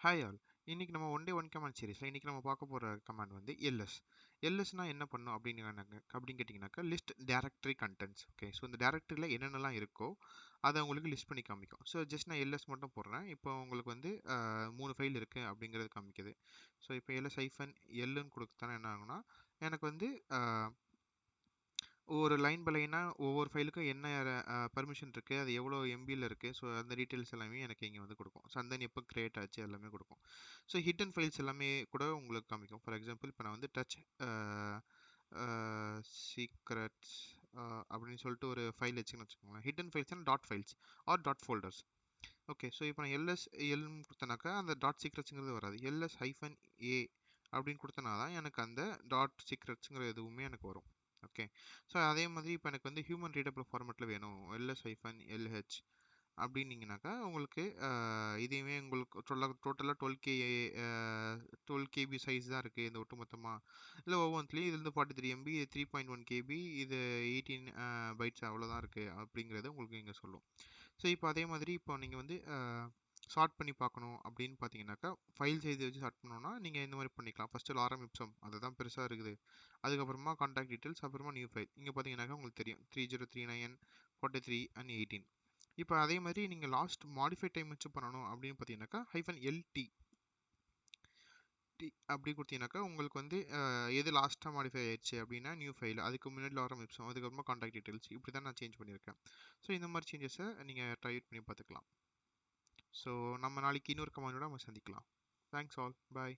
Hi all இன்னைக்கு நம்ம one day one command சீரிஸில் இன்றைக்கி நம்ம பார்க்க போகிற கமாண்ட் வந்து எல்எஸ் எல்எஸ்னா என்ன பண்ணும் அப்படின்னு அப்படின்னு கேட்டிங்கனாக்கா list directory contents okay so இந்த டேரக்டரியில் என்னென்னலாம் இருக்கோ அதை உங்களுக்கு லிஸ்ட் பண்ணி காமிக்கும். ஸோ ஜஸ்ட் நான் எல்எஸ் மட்டும் போடுறேன். இப்போ உங்களுக்கு வந்து மூணு ஃபைல் இருக்குது அப்படிங்கிறது காமிக்குது. ஸோ இப்போ எல்எஸ் ஐஃபன் எல்லுன்னு கொடுத்தானே என்ன ஆகும்னா எனக்கு வந்து ஒரு லைன் பை லைனாக ஒவ்வொரு ஃபைலுக்கும் என்ன பர்மிஷன் இருக்குது அது எவ்வளோ எம்பியில் இருக்குது ஸோ அந்த டீட்டெயில்ஸ் எல்லாமே எனக்கு இங்கே வந்து கொடுக்கும். ஸோ அந்த எப்போ க்ரியேட் ஆச்சு எல்லாமே கொடுக்கும். ஸோ ஹிட்டன் ஃபைல்ஸ் எல்லாமே கூட உங்களுக்கு காமிக்கும். ஃபார் எக்ஸாம்பிள் இப்போ நான் வந்து டச் சீக்ரெட்ஸ் அப்படின்னு சொல்லிட்டு ஒரு ஃபைல் வச்சுன்னு வச்சுக்கோங்களேன். Hidden files dot files are dot folders okay so இப்போ நான் எல்எஸ் எல்னு கொடுத்தனாக்கா அந்த டாட் சீக்ரெட்ஸுங்கிறது வராது. எல்எஸ் ஹைஃபன் ஏ அப்படின்னு கொடுத்தனா தான் எனக்கு அந்த டாட் சீக்ரெட்ஸுங்கிற எதுவுமே எனக்கு வரும். ஓகே ஸோ அதே மாதிரி இப்போ எனக்கு வந்து ஹியூமன் ரீடபிள் ஃபார்மேட்டில் வேணும். எல்எஸ் ஹைஃபன் எல்ஹெச் அப்படின்னீங்கனாக்கா உங்களுக்கு இதையுமே உங்களுக்கு டோட்டலாக டோட்டலாக twelve K twelve KB size தான் இருக்குது இந்த ஒட்டுமொத்தமாக இல்லை ஒவ்வொன்றுலேயும் இது வந்து ஃபார்ட்டி த்ரீ எம்பி இது த்ரீ பாயிண்ட் ஒன் கேபி இது எயிட்டீன் பைட்ஸ் அவ்வளோதான் இருக்குது அப்படிங்கிறத உங்களுக்கு இங்கே சொல்லும். ஸோ இப்போ அதே மாதிரி இப்போ நீங்கள் வந்து ஷார்ட் பண்ணி பார்க்கணும் அப்படின்னு பார்த்தீங்கன்னாக்கா ஃபைல் சைஸ் வச்சு ஷார்ட் பண்ணணும்னா நீங்கள் இந்த மாதிரி பண்ணிக்கலாம். ஃபஸ்ட்டு லாரம் இப்சம் அதுதான் பெருசாக இருக்குது. அதுக்கப்புறமா காண்டாக்ட் டீட்டெயில்ஸ் அப்புறமா நியூ ஃபைல் இங்கே பார்த்தீங்கன்னாக்கா உங்களுக்கு தெரியும். Three zero three nine forty three and eighteen இப்போ அதே மாதிரி நீங்கள் லாஸ்ட் மாடிஃபை டைம் வச்சு பண்ணணும் அப்படின்னு பார்த்தீங்கன்னாக்கா ஹைஃபன் எல்டி டி அப்படி கொடுத்தீங்கன்னாக்கா உங்களுக்கு வந்து எது லாஸ்ட்டாக மாடிஃபை ஆயிடுச்சு அப்படின்னா நியூ ஃபைல் அதுக்கு முன்னாடி லாரம் இப்சம் அதுக்கப்புறமா காண்டாக்ட் டீட்டெயில்ஸ் இப்படி தான் நான் சேஞ்ச் பண்ணியிருக்கேன். ஸோ இந்த மாதிரி சேஞ்சஸை நீங்கள் ட்ரை பண்ணி பார்த்துக்கலாம். ஸோ நம்ம நாளைக்கு இன்னொரு கமாண்டோட நம்ம சந்திக்கலாம். தேங்க்ஸ் ஆல் பாய்